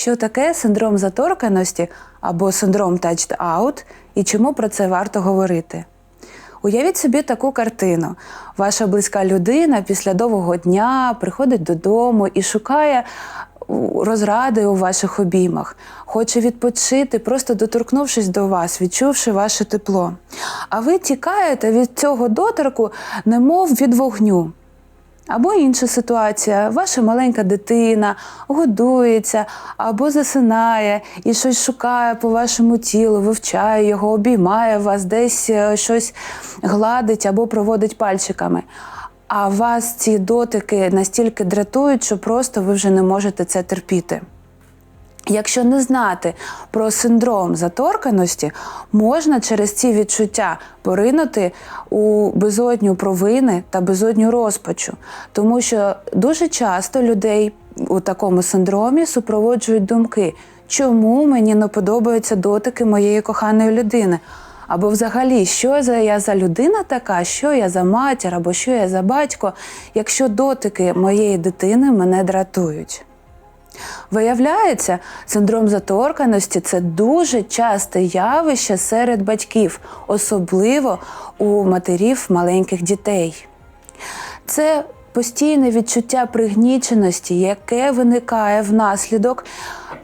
Що таке синдром заторканості або синдром touched out і чому про це варто говорити? Уявіть собі таку картину. Ваша близька людина після довгого дня приходить додому і шукає розради у ваших обіймах, хоче відпочити, просто доторкнувшись до вас, відчувши ваше тепло. А ви тікаєте від цього доторку, немов від вогню. Або інша ситуація, ваша маленька дитина годується або засинає і щось шукає по вашому тілу, вивчає його, обіймає вас, десь е, щось гладить або проводить пальчиками. А вас ці дотики настільки дратують, що просто ви вже не можете це терпіти. Якщо не знати про синдром заторканості, можна через ці відчуття поринути у безодню провини та безодню розпачу, тому що дуже часто людей у такому синдромі супроводжують думки, чому мені не подобаються дотики моєї коханої людини. Або взагалі, що за я за людина така, що я за матір, або що я за батько, якщо дотики моєї дитини мене дратують. Виявляється, синдром заторканості це дуже часте явище серед батьків, особливо у матерів маленьких дітей. Це постійне відчуття пригніченості, яке виникає внаслідок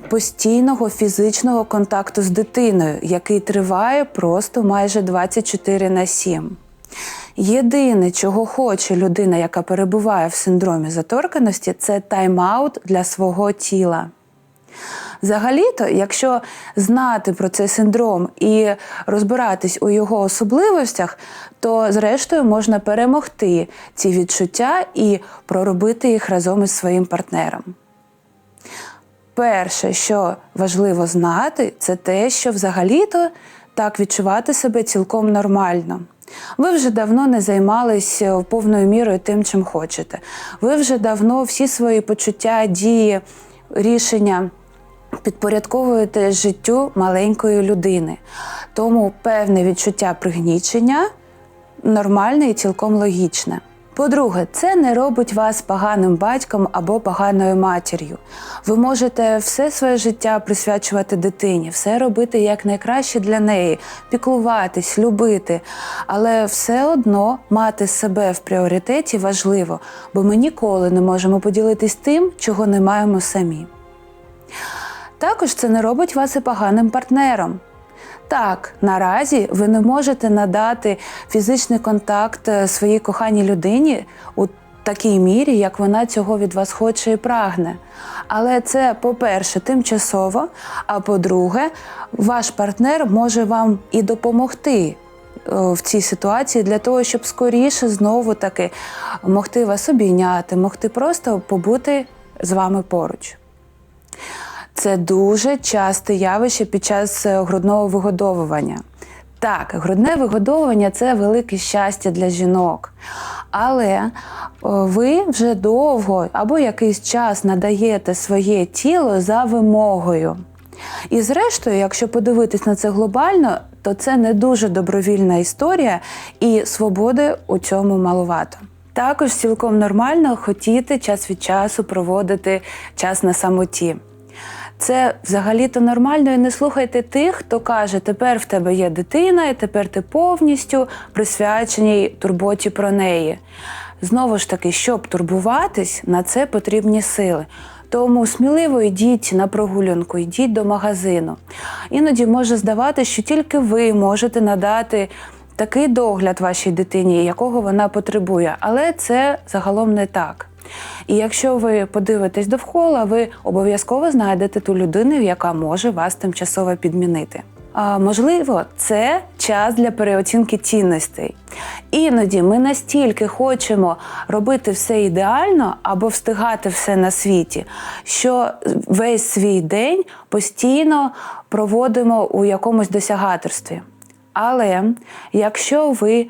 постійного фізичного контакту з дитиною, який триває просто майже 24 на 7. Єдине, чого хоче людина, яка перебуває в синдромі заторканості, це тайм-аут для свого тіла. Взагалі-то, якщо знати про цей синдром і розбиратись у його особливостях, то зрештою можна перемогти ці відчуття і проробити їх разом із своїм партнером. Перше, що важливо знати, це те, що взагалі-то так відчувати себе цілком нормально. Ви вже давно не займалися повною мірою тим, чим хочете. Ви вже давно всі свої почуття, дії, рішення підпорядковуєте життю маленької людини. Тому певне відчуття пригнічення нормальне і цілком логічне. По-друге, це не робить вас поганим батьком або поганою матір'ю. Ви можете все своє життя присвячувати дитині, все робити як найкраще для неї, піклуватись, любити. Але все одно мати себе в пріоритеті важливо, бо ми ніколи не можемо поділитись тим, чого не маємо самі. Також це не робить вас і поганим партнером. Так, наразі ви не можете надати фізичний контакт е, своїй коханій людині у такій мірі, як вона цього від вас хоче і прагне. Але це, по-перше, тимчасово, а по-друге, ваш партнер може вам і допомогти. е, В цій ситуації для того, щоб скоріше знову таки могти вас обійняти, могти просто побути з вами поруч. Це дуже часте явище під час е, грудного вигодовування. Так, грудне вигодовування це велике щастя для жінок. Але е, ви вже довго або якийсь час надаєте своє тіло за вимогою. І зрештою, якщо подивитись на це глобально, то це не дуже добровільна історія, і свободи у цьому маловато. Також цілком нормально хотіти час від часу проводити час на самоті. Це взагалі-то нормально і не слухайте тих, хто каже, тепер в тебе є дитина, і тепер ти повністю присвяченій турботі про неї. Знову ж таки, щоб турбуватись, на це потрібні сили. Тому сміливо йдіть на прогулянку, йдіть до магазину. Іноді може здавати, що тільки ви можете надати такий догляд вашій дитині, якого вона потребує, але це загалом не так. І якщо ви подивитесь довкола, ви обов'язково знайдете ту людину, яка може вас тимчасово підмінити. А, можливо, це час для переоцінки цінностей. Іноді ми настільки хочемо робити все ідеально або встигати все на світі, що весь свій день постійно проводимо у якомусь досягаторстві. Але якщо ви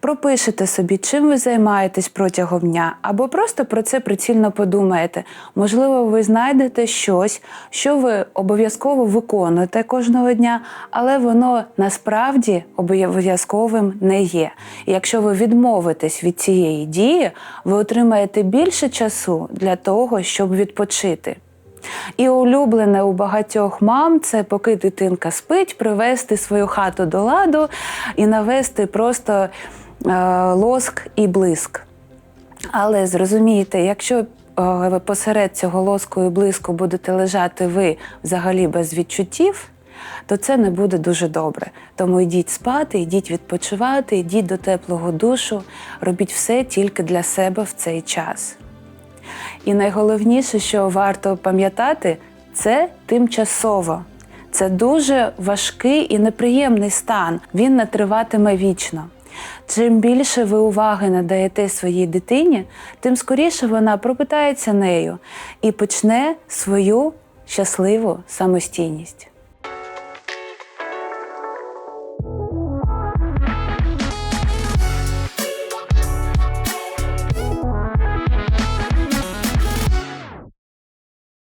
пропишете собі, чим ви займаєтесь протягом дня, або просто про це прицільно подумаєте. Можливо, ви знайдете щось, що ви обов'язково виконуєте кожного дня, але воно насправді обов'язковим не є. Якщо ви відмовитесь від цієї дії, ви отримаєте більше часу для того, щоб відпочити. І улюблене у багатьох мам це поки дитинка спить, привести свою хату до ладу і навести просто лоск і блиск. Але зрозумійте, якщо е, посеред цього лоску і блиску будете лежати ви взагалі без відчуттів, то це не буде дуже добре. Тому йдіть спати, йдіть відпочивати, йдіть до теплого душу, робіть все тільки для себе в цей час. І найголовніше, що варто пам'ятати, це тимчасово. Це дуже важкий і неприємний стан. Він не триватиме вічно. Чим більше ви уваги надаєте своїй дитині, тим скоріше вона пропитається нею і почне свою щасливу самостійність.